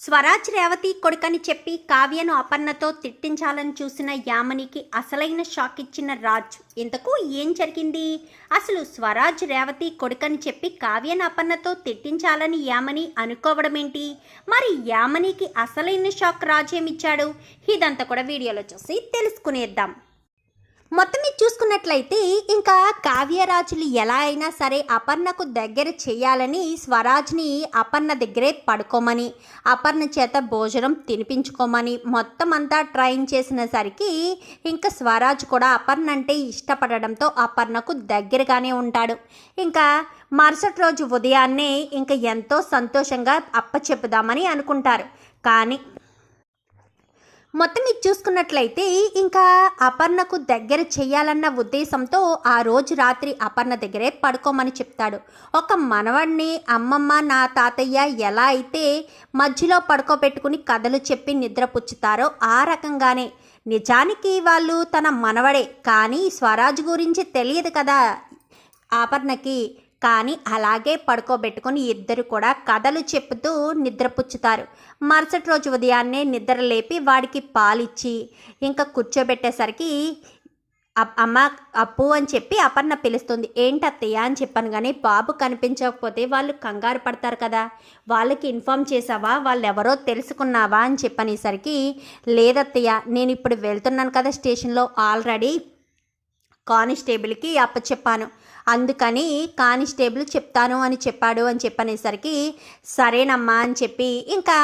స్వరాజ్ రేవతి కొడుకని చెప్పి కావ్యను అపర్ణతో తిట్టించాలని చూసిన యామనికి అసలైన షాక్ ఇచ్చిన రాజ్ ఇంతకు ఏం జరిగింది? అసలు స్వరాజ్ రేవతి కొడుకని చెప్పి కావ్యను అపర్ణతో తిట్టించాలని యామని అనుకోవడమేంటి? మరి యామనికి అసలైన షాక్ రాజేమిచ్చాడు? ఇదంతా కూడా వీడియోలో చూసి తెలుసుకునేద్దాం. మొత్తం మీద చూసుకున్నట్లయితే ఇంకా కావ్యరాజులు ఎలా అయినా సరే అపర్ణకు దగ్గర చేయాలని స్వరాజ్ని అపర్ణ దగ్గరే పడుకోమని అపర్ణ చేత భోజనం తినిపించుకోమని మొత్తం అంతా ట్రైన్ చేసినసరికి ఇంకా స్వరాజ్ కూడా అపర్ణ అంటే ఇష్టపడడంతో అపర్ణకు దగ్గరగానే ఉంటాడు. ఇంకా మరుసటి రోజు ఉదయాన్నే ఇంకా ఎంతో సంతోషంగా అప్పచెప్పుదామని అనుకుంటారు. కానీ మొత్తం ఇది చూసుకున్నట్లయితే ఇంకా అపర్ణకు దగ్గర చేయాలన్న ఉద్దేశంతో ఆ రోజు రాత్రి అపర్ణ దగ్గరే పడుకోమని చెప్తాడు. ఒక మనవడిని అమ్మమ్మ నా తాతయ్య ఎలా అయితే మధ్యలో పడుకోబెట్టుకుని కథలు చెప్పి నిద్రపుచ్చుతారో ఆ రకంగానే. నిజానికి వాళ్ళు తన మనవడే కానీ స్వరాజ్ గురించి తెలియదు కదా అపర్ణకి. కానీ అలాగే పడుకోబెట్టుకొని ఇద్దరు కూడా కథలు చెప్తూ నిద్రపుచ్చుతారు. మరుసటి రోజు ఉదయాన్నే నిద్ర లేపి వాడికి పాలిచ్చి ఇంకా కూర్చోబెట్టేసరికి అప్- అమ్మ అప్పు అని చెప్పి అపర్ణ పిలుస్తుంది. ఏంటత్తయ్య? అని చెప్పాను కానీ బాబు కనిపించకపోతే వాళ్ళు కంగారు పడతారు కదా. వాళ్ళకి ఇన్ఫామ్ చేసావా వాళ్ళు ఎవరో తెలుసుకున్నావా? అని చెప్పనేసరికి లేదత్తయ్య నేను ఇప్పుడు వెళ్తున్నాను కదా స్టేషన్లో ఆల్రెడీ కానిస్టేబుల్కి అప్పచెప్పాను అందుకని కానిస్టేబుల్ చెప్తాను అని చెప్పాడు అని చెప్పనేసరికి సరేనమ్మా అని చెప్పి ఇంకా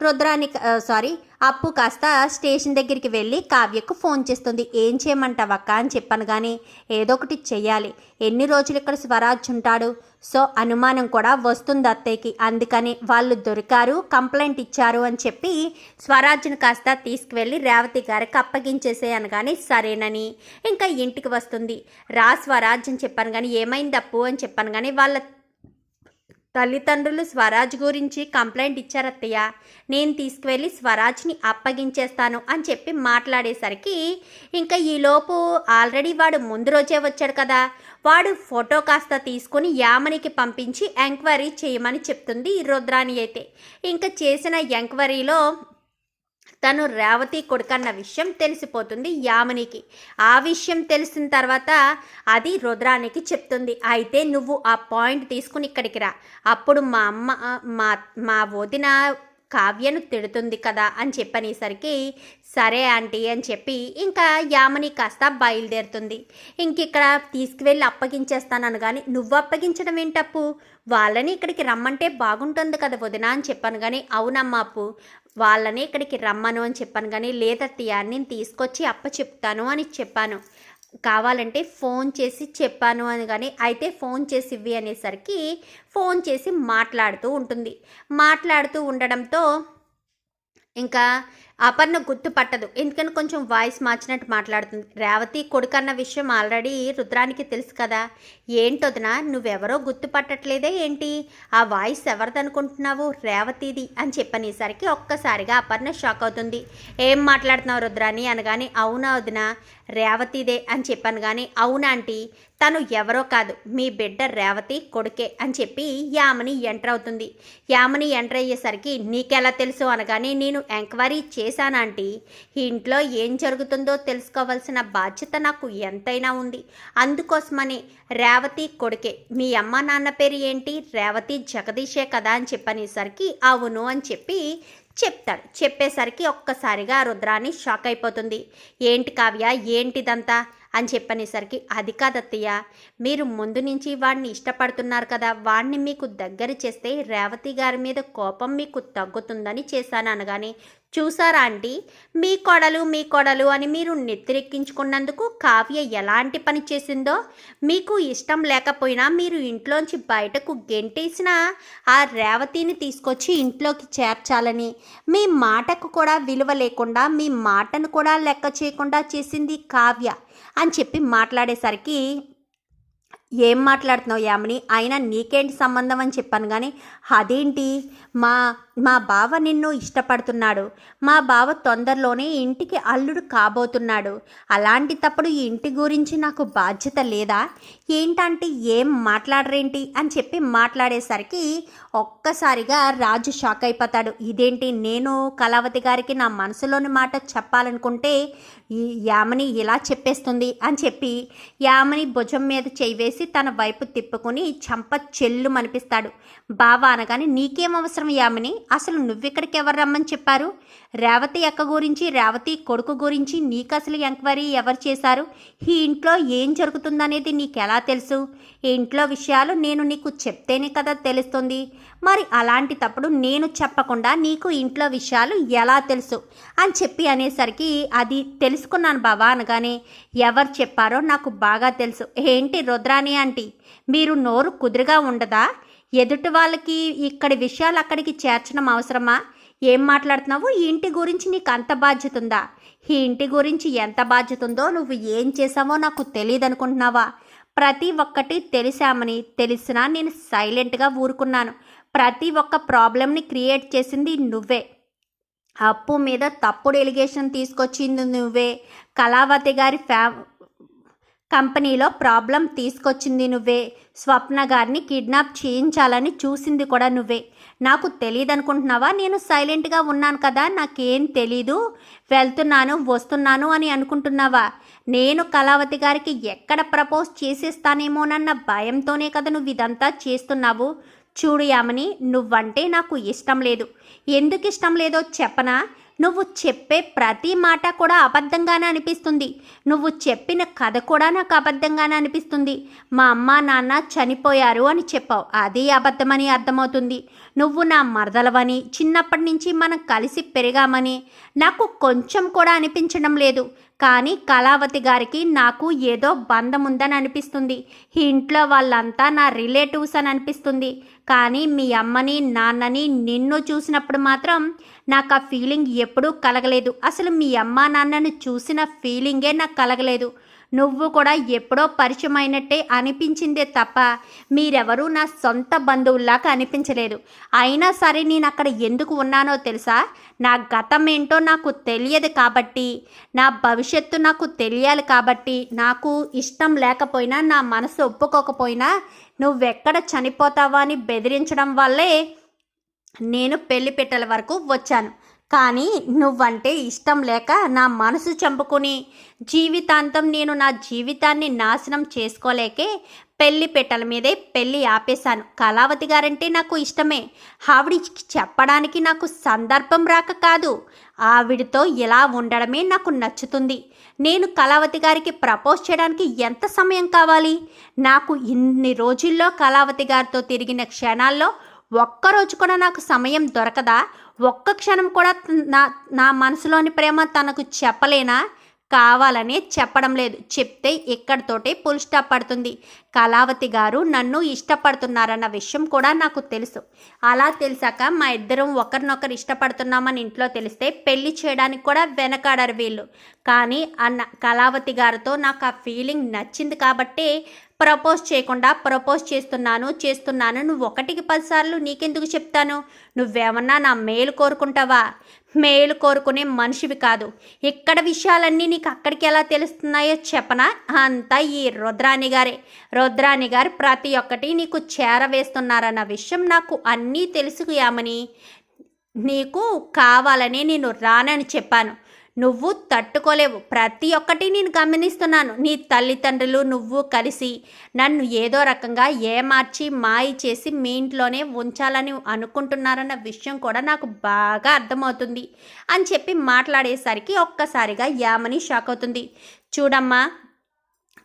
రుద్రాని సారీ అప్పు కాస్త స్టేషన్ దగ్గరికి వెళ్ళి కావ్యకు ఫోన్ చేస్తుంది. ఏం చేయమంటావక్క? అని చెప్పాను కానీ ఏదో ఒకటి చెయ్యాలి. ఎన్ని రోజులు ఇక్కడ స్వరాజ్ ఉంటాడు? సో అనుమానం కూడా వస్తుంది అత్తయ్యకి. అందుకని వాళ్ళు దొరికారు కంప్లైంట్ ఇచ్చారు అని చెప్పి స్వరాజ్ను కాస్త తీసుకువెళ్ళి రేవతి గారికి అప్పగించేసేయను కానీ సరేనని ఇంకా ఇంటికి వస్తుంది. రా స్వరాజ్ అని చెప్పాను కానీ ఏమైంది అప్పు అని చెప్పాను కానీ వాళ్ళ తల్లిదండ్రులు స్వరాజ్ గురించి కంప్లైంట్ ఇచ్చారు అత్తయ్య నేను తీసుకువెళ్ళి స్వరాజ్ని అప్పగించేస్తాను అని చెప్పి మాట్లాడేసరికి ఇంకా ఈలోపు ఆల్రెడీ వాడు ముందు రోజే వచ్చాడు కదా. వాడు ఫోటో కాస్త తీసుకుని యామనికి పంపించి ఎంక్వైరీ చేయమని చెప్తుంది ఈ రుద్రాణి అయితే. ఇంకా చేసిన ఎంక్వైరీలో తను రేవతి కొడుకన్న విషయం తెలిసిపోతుంది యామినికి. ఆ విషయం తెలిసిన తర్వాత అది రుద్రానికి చెప్తుంది. అయితే నువ్వు ఆ పాయింట్ తీసుకుని ఇక్కడికి రా. అప్పుడు మా అమ్మ మా మా వదిన కావ్యను తిడుతుంది కదా అని చెప్పనేసరికి సరే ఆంటీ అని చెప్పి ఇంకా యామని కాస్త బయలుదేరుతుంది. ఇంక ఇక్కడ తీసుకువెళ్ళి అప్పగించేస్తానని కానీ నువ్వు అప్పగించడం ఏంటప్పు వాళ్ళని ఇక్కడికి రమ్మంటే బాగుంటుంది కదా వదిన అని చెప్పాను కానీ అవునమ్మా అప్పు. వాళ్ళని ఇక్కడికి రమ్మను అని చెప్పాను కానీ లేదత్తయ్య నేను తీసుకొచ్చి అప్ప చెప్తాను అని చెప్పాను. కావాలంటే ఫోన్ చేసి చెప్పాను అని కానీ అయితే ఫోన్ చేసి ఇవ్వి అనేసరికి ఫోన్ చేసి మాట్లాడుతూ ఉంటుంది. మాట్లాడుతూ ఉండడంతో ఇంకా అపర్ణ గుర్తుపట్టదు. ఎందుకని కొంచెం వాయిస్ మార్చినట్టు మాట్లాడుతుంది. రేవతి కొడుకన్న విషయం ఆల్రెడీ రుద్రానికి తెలుసు కదా. ఏంటొదినా నువ్వెవరో గుర్తుపట్టట్లేదే ఏంటి? ఆ వాయిస్ ఎవరిదనుకుంటున్నావు? రేవతిది అని చెప్పనేసరికి ఒక్కసారిగా అపర్ణ షాక్ అవుతుంది. ఏం మాట్లాడుతున్నావు రుద్రాని అనగానే అవునా వదిన రేవతిదే అని చెప్పాను కానీ అవునాంటీ తను ఎవరో కాదు మీ బిడ్డ రేవతి కొడుకే అని చెప్పి యామని ఎంటర్ అవుతుంది. యామని ఎంటర్ అయ్యేసరికి నీకెలా తెలుసు అనగానే నేను ఎంక్వైరీ చేశానంటీ ఇంట్లో ఏం జరుగుతుందో తెలుసుకోవాల్సిన బాధ్యత నాకు ఎంతైనా ఉంది. అందుకోసమని రేవతి కొడుకే మీ అమ్మ నాన్న పేరు ఏంటి? రేవతి జగదీషే కదా అని చెప్పనేసరికి అవును అని చెప్పి చెప్తాడు. చెప్పేసరికి ఒక్కసారిగా రుద్రాని షాక్ అయిపోతుంది. ఏంటి కావ్య ఏంటిదంతా? అని చెప్పనేసరికి అది కాదత్తయ్య మీరు ముందు నుంచి వాడిని ఇష్టపడుతున్నారు కదా వాడిని మీకు దగ్గర చేస్తే రేవతి గారి మీద కోపం మీకు తగ్గుతుందని చేశాను అనగానే చూసారా ఆంటీ మీ కొడలు మీ కొడలు అని మీరు నెత్తిరెక్కించుకున్నందుకు కావ్య ఎలాంటి పని చేసిందో మీకు ఇష్టం లేకపోయినా మీరు ఇంట్లోంచి బయటకు గెంటేసిన ఆ రేవతిని తీసుకొచ్చి ఇంట్లోకి చేర్చాలని. మీ మాటకు కూడా విలువ లేకుండా మీ మాటను కూడా లెక్క చేయకుండా చేసింది కావ్య అని చెప్పి మాట్లాడేసరికి ఏం మాట్లాడుతున్నావు యామిని? అయినా నీకేంటి సంబంధం? అని చెప్పాను కానీ అదేంటి? మా మా బావ నిన్ను ఇష్టపడుతున్నాడు. మా బావ తొందరలోనే ఇంటికి అల్లుడు కాబోతున్నాడు. అలాంటి తప్పుడు ఈ ఇంటి గురించి నాకు బాధ్యత లేదా? ఏంటంటే ఏం మాట్లాడరేంటి? అని చెప్పి మాట్లాడేసరికి ఒక్కసారిగా రాజు షాక్ అయిపోతాడు. ఇదేంటి? నేను కళావతి గారికి నా మనసులోని మాట చెప్పాలనుకుంటే ఈ యామని ఇలా చెప్పేస్తుంది అని చెప్పి యామని భుజం మీద చేయి వేసి తన వైపు తిప్పుకుని చంప చెల్లు మనిపిస్తాడు బావ అనగానే నీకేం అవసరం యామని? అసలు నువ్విక్కడికి ఎవరు రమ్మని చెప్పారు? రేవతి అక్క గురించి రేవతి కొడుకు గురించి నీకు అసలు ఎంక్వైరీ ఎవరు చేశారు? ఈ ఇంట్లో ఏం జరుగుతుందనేది నీకు ఎలా తెలుసు? ఈ ఇంట్లో విషయాలు నేను నీకు చెప్తేనే కదా తెలుస్తుంది. మరి అలాంటి తప్పుడు నేను చెప్పకుండా నీకు ఇంట్లో విషయాలు ఎలా తెలుసు? అని చెప్పి అనేసరికి అది తెలుసుకున్నాను బాబా అనగానే ఎవరు చెప్పారో నాకు బాగా తెలుసు. ఏంటి రుద్రాని ఆంటీ? మీరు నోరు కుదురుగా ఉండదా? ఎదుటి వాళ్ళకి ఇక్కడి విషయాలు అక్కడికి చేర్చడం అవసరమా? ఏం మాట్లాడుతున్నావు? ఈ ఇంటి గురించి నీకు అంత బాధ్యత ఉందా? ఈ ఇంటి గురించి ఎంత బాధ్యత ఉందో నువ్వు ఏం చేసావో నాకు తెలియదు అనుకుంటున్నావా ప్రతి ఒక్కటి తెలిసామని తెలిసినా నేను సైలెంట్గా ఊరుకున్నాను. ప్రతి ఒక్క ప్రాబ్లమ్ని క్రియేట్ చేసింది నువ్వే. అప్పు మీద తప్పుడు ఎలిగేషన్ తీసుకొచ్చింది నువ్వే. కళావతి గారి ఫ్యా కంపెనీలో ప్రాబ్లం తీసుకొచ్చింది నువ్వే. స్వప్న గారిని కిడ్నాప్ చేయించాలని చూసింది కూడా నువ్వే. నాకు తెలియదు అనుకుంటున్నావా నేను సైలెంట్గా ఉన్నాను కదా? నాకేం తెలీదు. వెళ్తున్నాను వస్తున్నాను అని అనుకుంటున్నావా? నేను కళావతి గారికి ఎక్కడ ప్రపోజ్ చేసేస్తానేమోనన్న భయంతోనే కదా నువ్వు ఇదంతా చేస్తున్నావు. చూడు యామని నువ్వంటే నాకు ఇష్టం లేదు. ఎందుకు ఇష్టం లేదో చెప్పనా? నువ్వు చెప్పే ప్రతి మాట కూడా అబద్ధంగానే అనిపిస్తుంది. నువ్వు చెప్పిన కథ కూడా నాకు అబద్ధంగానే అనిపిస్తుంది. మా అమ్మ నాన్న చనిపోయారు అని చెప్పావు. అది అబద్ధమని అర్థమవుతుంది. నువ్వు నా మరదలవని చిన్నప్పటి నుంచి మనం కలిసి పెరిగామని నాకు కొంచెం కూడా అనిపించడం లేదు. కానీ కళావతి గారికి నాకు ఏదో బంధం ఉందని అనిపిస్తుంది ఇంట్లో వాళ్ళంతా నా రిలేటివ్స్ అని అనిపిస్తుంది. కానీ మీ అమ్మని నాన్నని నిన్ను చూసినప్పుడు మాత్రం నాకు ఆ ఫీలింగ్ ఎప్పుడూ కలగలేదు. అసలు మీ అమ్మ నాన్నని చూసిన ఫీలింగే నాకు కలగలేదు. నువ్వు కూడా ఎప్పుడో పరిచయమైనట్టే అనిపించిందే తప్ప మీరెవరూ నా సొంత బంధువుల్లాగా అనిపించలేదు. అయినా సరే నేను అక్కడ ఎందుకు ఉన్నానో తెలుసా? నా గతం ఏంటో నాకు తెలియదు కాబట్టి నా భవిష్యత్తు నాకు తెలియాలి కాబట్టి నాకు ఇష్టం లేకపోయినా నా మనసు ఒప్పుకోకపోయినా నువ్వెక్కడ చనిపోతావా అని బెదిరించడం వల్లే నేను పెళ్ళి పెట్టెల వరకు వచ్చాను. కానీ నువ్వంటే ఇష్టం లేక నా మనసు చంపుకుని జీవితాంతం నేను నా జీవితాన్ని నాశనం చేసుకోలేకే పెళ్ళి పెట్టెల మీదే పెళ్ళి ఆపేశాను. కళావతి గారంటే నాకు ఇష్టమే. ఆవిడికి చెప్పడానికి నాకు సందర్భం రాక కాదు. ఆవిడతో ఇలా ఉండడమే నాకు నచ్చుతుంది. నేను కళావతి గారికి ప్రపోజ్ చేయడానికి ఎంత సమయం కావాలి? నాకు ఇన్ని రోజుల్లో కళావతి గారితో తిరిగిన క్షణాల్లో ఒక్కరోజు కూడా నాకు సమయం దొరకదా? ఒక్క క్షణం కూడా నా నా మనసులోని ప్రేమ తనకు చెప్పలేనా? కావాలనే చెప్పడం లేదు. చెప్తే ఇక్కడితోటే పుల్ స్టాప్ పడుతుంది. కళావతి గారు నన్ను ఇష్టపడుతున్నారన్న విషయం కూడా నాకు తెలుసు. అలా తెలిసాక మా ఇద్దరం ఒకరినొకరు ఇష్టపడుతున్నామని ఇంట్లో తెలిస్తే పెళ్ళి చేయడానికి కూడా వెనకాడరు వీళ్ళు. కానీ అన్న కళావతి గారితో నాకు ఆ ఫీలింగ్ నచ్చింది కాబట్టి ప్రపోజ్ చేయకుండా ప్రపోజ్ చేస్తున్నాను చేస్తున్నాను. నువ్వు ఒకటికి పదిసార్లు నీకెందుకు చెప్తాను? నువ్వేమన్నా నా మేలు కోరుకుంటావా? మేలు కోరుకునే మనిషివి కాదు. ఇక్కడ విషయాలన్నీ నీకు అక్కడికి ఎలా తెలుస్తున్నాయో చెప్పనా? అంతా ఈ రుద్రాణి గారే. రుద్రాణి గారు ప్రతి ఒక్కటి నీకు చేరవేస్తున్నారన్న విషయం నాకు అన్నీ తెలుసు యామని. నీకు కావాలని నేను రానని చెప్పాను. నువ్వు తట్టుకోలేవు. ప్రతి ఒక్కటి నేను గమనిస్తున్నాను. నీ తల్లిదండ్రులు నువ్వు కలిసి నన్ను ఏదో రకంగా ఏమార్చి మాయి చేసి మీ ఇంట్లోనే ఉంచాలని అనుకుంటున్నారన్న విషయం కూడా నాకు బాగా అర్థమవుతుంది అని చెప్పి మాట్లాడేసరికి ఒక్కసారిగా యామని షాక్ అవుతుంది. చూడమ్మా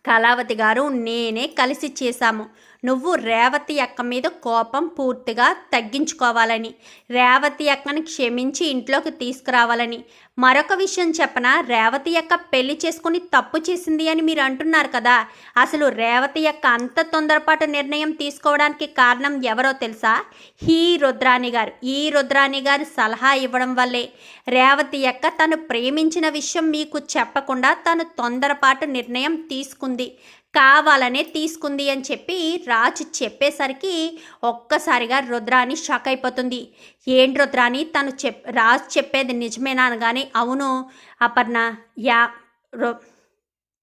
కళావతి గారు నేనే కలిసి చేశాము. నువ్వు రేవతి అక్క మీద కోపం పూర్తిగా తగ్గించుకోవాలని రేవతి అక్కను క్షమించి ఇంట్లోకి తీసుకురావాలని. మరొక విషయం చెప్పన రేవతి అక్క పెళ్ళి చేసుకుని తప్పు చేసింది అని మీరు అంటున్నారు కదా. అసలు రేవతి యొక్క అంత తొందరపాటు నిర్ణయం తీసుకోవడానికి కారణం ఎవరో తెలుసా? ఈ రుద్రాణి గారు. ఈ రుద్రాణి గారు సలహా ఇవ్వడం వల్లే రేవతి యొక్క తను ప్రేమించిన విషయం మీకు చెప్పకుండా తను తొందరపాటు నిర్ణయం తీసుకుంది. కావాలనే తీసుకుంది అని చెప్పి రాజు చెప్పేసరికి ఒక్కసారిగా రుద్రాని షాక్ అయిపోతుంది. ఏంటి రుద్రాని తను చెప్ రాజు చెప్పేది నిజమేనా అనగానే అవును అపర్ణ యా రో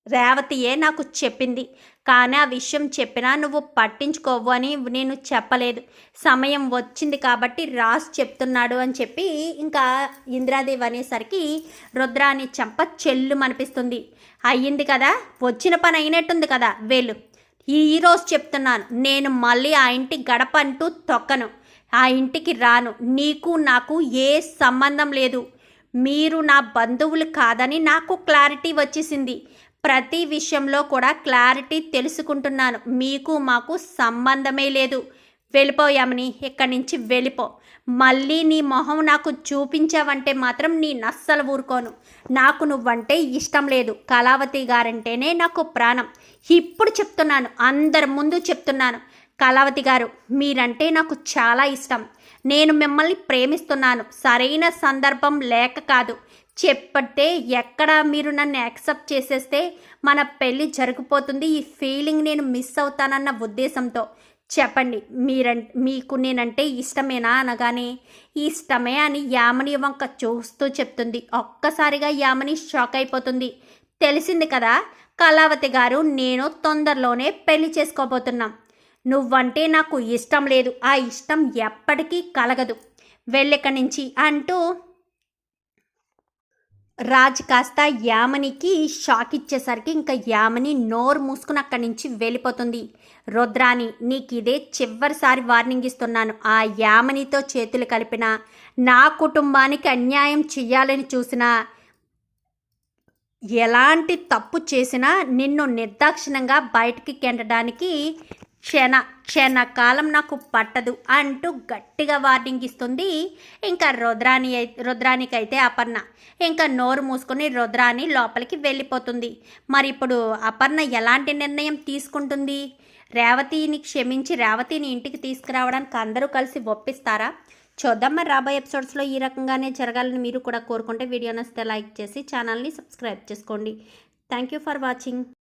రేవతియే నాకు చెప్పింది. కానీ ఆ విషయం చెప్పినా నువ్వు పట్టించుకోవు అని నేను చెప్పలేదు. సమయం వచ్చింది కాబట్టి రాసు చెప్తున్నాడు అని చెప్పి ఇంకా ఇంద్రాదేవి అనేసరికి రుద్రాని చెంప చెల్లు అనిపిస్తుంది అయ్యింది కదా వచ్చిన పని అయినట్టుంది కదా వెళ్ళు. ఈరోజు చెప్తున్నాను నేను మళ్ళీ ఆ ఇంటి గడప అంటూ తొక్కను. ఆ ఇంటికి రాను నీకు నాకు ఏ సంబంధం లేదు. మీరు నా బంధువులు కాదని నాకు క్లారిటీ వచ్చేసింది. ప్రతి విషయంలో కూడా క్లారిటీ తెలుసుకుంటున్నాను. మీకు మాకు సంబంధమే లేదు. వెళ్ళిపోయామని ఇక్కడి నుంచి వెళ్ళిపో. మళ్ళీ నీ మొహం నాకు చూపించావంటే మాత్రం నీ నస్సలు ఊరుకోను. నాకు నువ్వంటే ఇష్టం లేదు. కళావతి గారంటేనే నాకు ప్రాణం. ఇప్పుడు చెప్తున్నాను అందరి ముందు చెప్తున్నాను. కళావతి గారు మీరంటే నాకు చాలా ఇష్టం. నేను మిమ్మల్ని ప్రేమిస్తున్నాను. సరైన సందర్భం లేక కాదు. చెప్పతే ఎక్కడ మీరు నన్ను యాక్సెప్ట్ చేసేస్తే మన పెళ్ళి జరిగిపోతుంది ఈ ఫీలింగ్ నేను మిస్ అవుతానన్న ఉద్దేశంతో. చెప్పండి మీరం మీకు నేనంటే ఇష్టమేనా అనగానే ఇష్టమే అని యామని వంక చూస్తూ చెప్తుంది. ఒక్కసారిగా యామని షాక్ అయిపోతుంది. తెలిసింది కదా కళావతి గారు నేను తొందరలోనే పెళ్ళి చేసుకోబోతున్నాం. నువ్వంటే నాకు ఇష్టం లేదు. ఆ ఇష్టం ఎప్పటికీ కలగదు. వెళ్ళిక్కడి నుంచి అంటూ రాజ్ కాస్త యామనికి షాక్ ఇచ్చేసరికి ఇంకా యామని నోరు మూసుకుని అక్కడి నుంచి వెళ్ళిపోతుంది. రుద్రాని నీకు ఇదే చివరిసారి వార్నింగ్ ఇస్తున్నాను. ఆ యామనితో చేతులు కలిపిన నా కుటుంబానికి అన్యాయం చెయ్యాలని చూసినా ఎలాంటి తప్పు చేసినా నిన్ను నిర్దాక్షిణంగా బయటికి కెండడానికి క్షణ క్షణకాలం నాకు పట్టదు అంటూ గట్టిగా వార్నింగ్ ఇస్తుంది. ఇంకా రుద్రాని రుద్రానికైతే అపర్ణ. ఇంకా నోరు మూసుకొని రుద్రాని లోపలికి వెళ్ళిపోతుంది. మరి ఇప్పుడు అపర్ణ ఎలాంటి నిర్ణయం తీసుకుంటుంది? రేవతిని క్షమించి రేవతిని ఇంటికి తీసుకురావడానికి అందరూ కలిసి ఒప్పిస్తారా? చూద్దాం మరి రాబోయే ఎపిసోడ్స్లో ఈ రకంగానే జరగాలని మీరు కూడా కోరుకుంటే వీడియో నచ్చితే లైక్ చేసి ఛానల్ని సబ్స్క్రైబ్ చేసుకోండి. Thank you for watching.